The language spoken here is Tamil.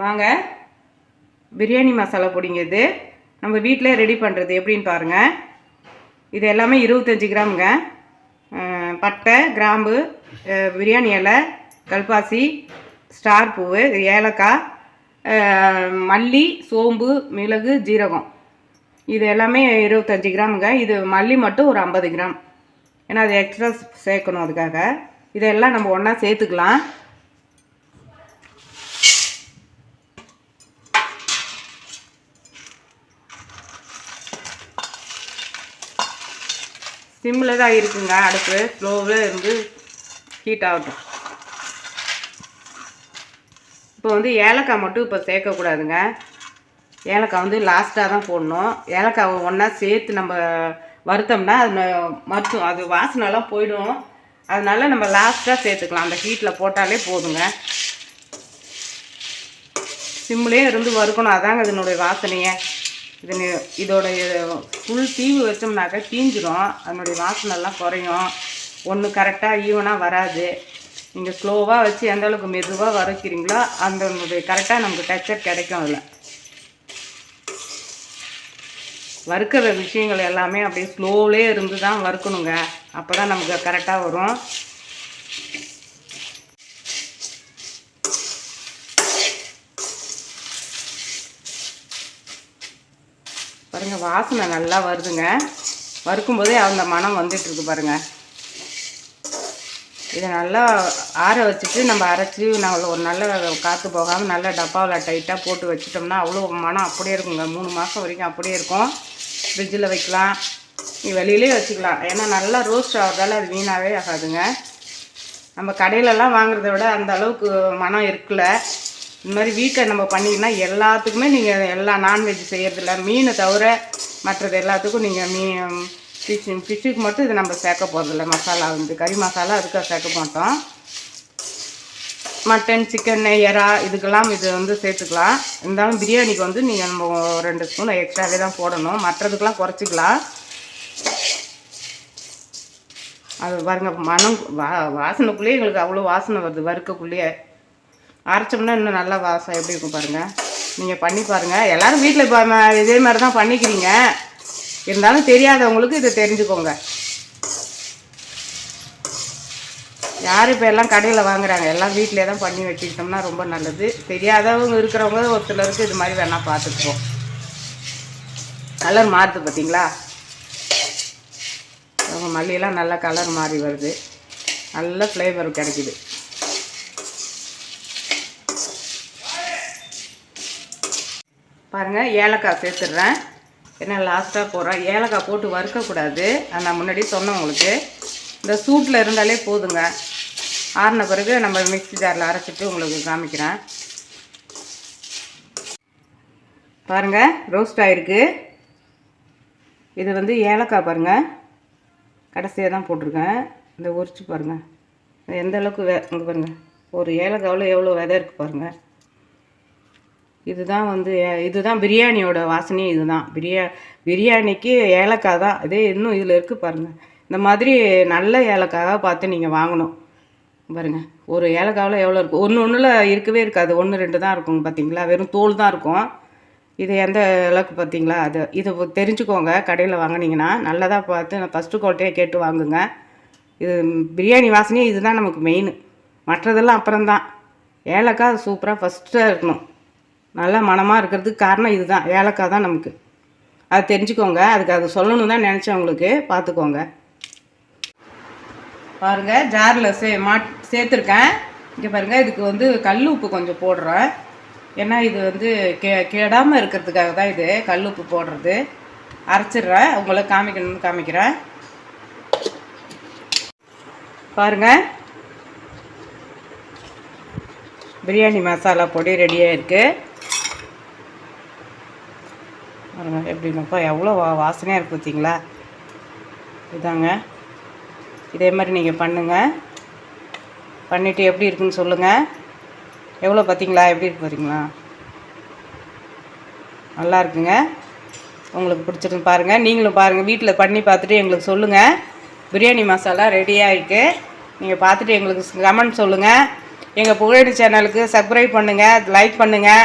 வாங்க. பிரியாணி மசாலா பொடிங்க இது நம்ம வீட்டிலே ரெடி பண்ணுறது எப்படின்னு பாருங்கள் இது எல்லாமே இருபத்தஞ்சி கிராமுங்க. பட்டை கிராம்பு பிரியாணி இலை கல்பாசி ஸ்டார் பூவு ஏலக்காய் மல்லி சோம்பு மிளகு ஜீரகம். இது எல்லாமே இருபத்தஞ்சி கிராமுங்க. இது மல்லி மட்டும் ஒரு ஐம்பது கிராம். ஏன்னா அது எக்ஸ்ட்ரா சேர்க்கணும் அதுக்காக. இதெல்லாம் நம்ம ஒன்றா சேர்த்துக்கலாம். சிம்மில் தான் இருக்குங்க. அடுப்பு ஸ்லோவில் இருந்து ஹீட் ஆகட்டும். இப்போ வந்து ஏலக்காய் மட்டும் இப்போ சேர்க்கக்கூடாதுங்க. ஏலக்காய் வந்து லாஸ்ட்டாக தான் போடணும். ஏலக்காய் ஒன்றா சேர்த்து நம்ம வறுத்தோம்னா அது ந- மறுத்தும் அது வாசனைலாம் போயிடும். அதனால் நம்ம லாஸ்ட்டாக சேர்த்துக்கலாம். அந்த ஹீட்டில் போட்டாலே போதுங்க. சிம்லேயே இருந்து வறுக்கணும். அதாங்க இதனுடைய வாசனையை. இது இதோடைய இதோட ஃபுல் தீவு வச்சோம்னாக்கா தீஞ்சிரும். அதனுடைய வாசனைலாம் குறையும். ஒன்று கரெக்டாக ஈவனாக வராது. நீங்கள் ஸ்லோவாக வச்சு எந்த அளவுக்கு மெதுவாக வரைக்கிறீங்களோ அந்த கரெக்டாக நமக்கு டச்சர் கிடைக்கும் அதில். வறுக்கிற விஷயங்கள் எல்லாமே அப்படியே ஸ்லோவிலே இருந்து தான் வறுக்கணுங்க. அப்போ தான் நமக்கு கரெக்டாக வரும். பாருங்க வாசனை நல்லா வருதுங்க. வறுக்கும்போதே அந்த மனம் வந்துட்டு இருக்கு பாருங்க. இதை நல்லா ஆற வச்சுட்டு நம்ம அரைச்சி நம்ம ஒரு நல்ல காற்று போகாமல் நல்ல டப்பாவில் டைட்டாக போட்டு வச்சிட்டோம்னா அவ்வளோ மனம் அப்படியே இருக்குங்க. மூணு மாதம் வரைக்கும் அப்படியே இருக்கும். ஃப்ரிட்ஜில் வைக்கலாம். நீ வெளியிலே வச்சுக்கலாம். ஏன்னா நல்லா ரோஸ்ட் ஆகிறதால அது வீணாகவே ஆகாதுங்க. நம்ம கடையிலலாம் வாங்குறத விட அந்த அளவுக்கு மனம் இருக்குல்ல இந்த மாதிரி வீட்டில் நம்ம பண்ணிங்கன்னா எல்லாத்துக்குமே நீங்கள் எல்லா நான்வெஜ் செய்கிறதில்ல மீனை தவிர மற்றது எல்லாத்துக்கும் நீங்கள் மீ ஃபிஷ் ஃபிஷ்ஷுக்கு மட்டும் இதை நம்ம சேர்க்க போகிறதில்ல மசாலா வந்து கறி மசாலா அதுக்காக சேர்க்க மாட்டோம். மட்டன் சிக்கன் எறா இதுக்கெல்லாம் இது வந்து சேர்த்துக்கலாம். இருந்தாலும் பிரியாணிக்கு வந்து நீங்கள் நம்ம ரெண்டு ஸ்பூன் எக்ஸ்ட்ராவே தான் போடணும். மற்றதுக்கெல்லாம் குறைச்சிக்கலாம். அது பாருங்க மனம் வா வாசனைக்குள்ளேயே எங்களுக்கு அவ்வளோ வாசனை வருது. வறுக்கக்குள்ளேயே. அரைச்சோம்னா இன்னும் நல்லா வாசம் எப்படி இருக்கும் பாருங்கள் நீங்கள் பண்ணி பாருங்கள் எல்லாரும் வீட்டில் இப்போ இதே மாதிரி தான் பண்ணிக்கிறீங்க. இருந்தாலும் தெரியாதவங்களுக்கு இதை தெரிஞ்சுக்கோங்க. யார் இப்போ எல்லாம் கடையில் வாங்குறாங்க? எல்லாம் வீட்டிலே தான் பண்ணி வச்சுக்கிட்டோம்னா ரொம்ப நல்லது. தெரியாதவங்க இருக்கிறவங்க ஒரு சிலருக்கு இது மாதிரி வேணால் பார்த்துக்குவோம் கலர் மாறுது பார்த்தீங்களா அவங்க மல்லியெல்லாம் நல்லா கலர் மாறி வருது. நல்ல ஃப்ளேவர் கிடைக்குது. பாருங்கள் ஏலக்காய் சேர்த்துடுறேன். ஏன்னா லாஸ்ட்டாக போடுறேன் ஏலக்காய் போட்டு வறுக்கக்கூடாது நான் முன்னாடி சொன்னேன் உங்களுக்கு. இந்த சூட்டில் இருந்தாலே போதுங்க. ஆறின பிறகு நம்ம மிக்ஸி ஜாரில் அரைச்சிட்டு உங்களுக்கு காமிக்கிறேன். பாருங்கள் ரோஸ்ட் ஆகிருக்கு இது வந்து ஏலக்காய் பாருங்கள் கடைசியாக தான் போட்டிருக்கேன். இந்த உரிச்சு பாருங்கள் எந்த அளவுக்கு வே இங்கே பாருங்கள் ஒரு ஏலக்காவில் எவ்வளோ விதை இருக்குது பாருங்கள் இதுதான் வந்து ஏ- இதுதான் பிரியாணியோட வாசனையே இதுதான். பிரியா பிரியாணிக்கு ஏலக்காய் தான். இதே இன்னும் இதில் இருக்குது பாருங்கள் இந்த மாதிரி நல்ல ஏலக்காயாக பார்த்து நீங்கள் வாங்கணும். பாருங்கள் ஒரு ஏலக்காவில் எவ்வளோ இருக்கும் ஒன்று ஒன்றில் இருக்கவே இருக்காது. ஒன்று ரெண்டு தான் இருக்கும் பார்த்தீங்களா வெறும் தோல் தான் இருக்கும். இது எந்த அளவுக்கு பார்த்தீங்களா அது இதை தெரிஞ்சுக்கோங்க. கடையில் வாங்குனீங்கன்னா நல்லதாக பார்த்து நான் ஃபஸ்ட்டு குவாலிட்டியாக கேட்டு வாங்குங்க. இது பிரியாணி வாசனையே இதுதான் நமக்கு மெயின் மற்றதெல்லாம் அப்புறம்தான். ஏலக்காய் சூப்பராக ஃபஸ்ட்டாக இருக்கணும். நல்ல மனமாக இருக்கிறதுக்கு காரணம் இதுதான். ஏலக்காய் தான் நமக்கு. அது தெரிஞ்சுக்கோங்க. அதுக்கு அது சொல்லணும் தான் நினச்சேன் உங்களுக்கு. பார்த்துக்கோங்க. பாருங்கள் ஜாரில் சே மாட் சேர்த்துருக்கேன். இங்கே பாருங்கள் இதுக்கு வந்து கல் உப்பு கொஞ்சம் போடுறேன். ஏன்னா இது வந்து கே கெடாமல் இருக்கிறதுக்காக தான் இது கல் உப்பு போடுறது. அரைச்சிடுறேன். உங்களை காமிக்கணும்னு காமிக்கிறேன். பாருங்கள் பிரியாணி மசாலா பொடி ரெடியாக இருக்குது பாருங்கள் எப்படின்னாப்பா எவ்வளோ வா வாசனையாக இருக்குது பார்த்தீங்களா இதாங்க. இதே மாதிரி நீங்கள் பண்ணுங்கள் பண்ணிவிட்டு எப்படி இருக்குன்னு சொல்லுங்கள் எவ்வளோ பார்த்தீங்களா எப்படி இருக்கு பார்த்தீங்களா நல்லா இருக்குங்க. உங்களுக்கு பிடிச்சிருந்து பாருங்கள் நீங்களும் பாருங்கள் வீட்டில் பண்ணி பார்த்துட்டு எங்களுக்கு சொல்லுங்கள் பிரியாணி மசாலா ரெடியாக இருக்குது நீங்கள் பார்த்துட்டு எங்களுக்கு கமெண்ட் சொல்லுங்கள் எங்கள் புகழடி சேனலுக்கு சப்ஸ்கிரைப் பண்ணுங்கள் லைக் பண்ணுங்கள்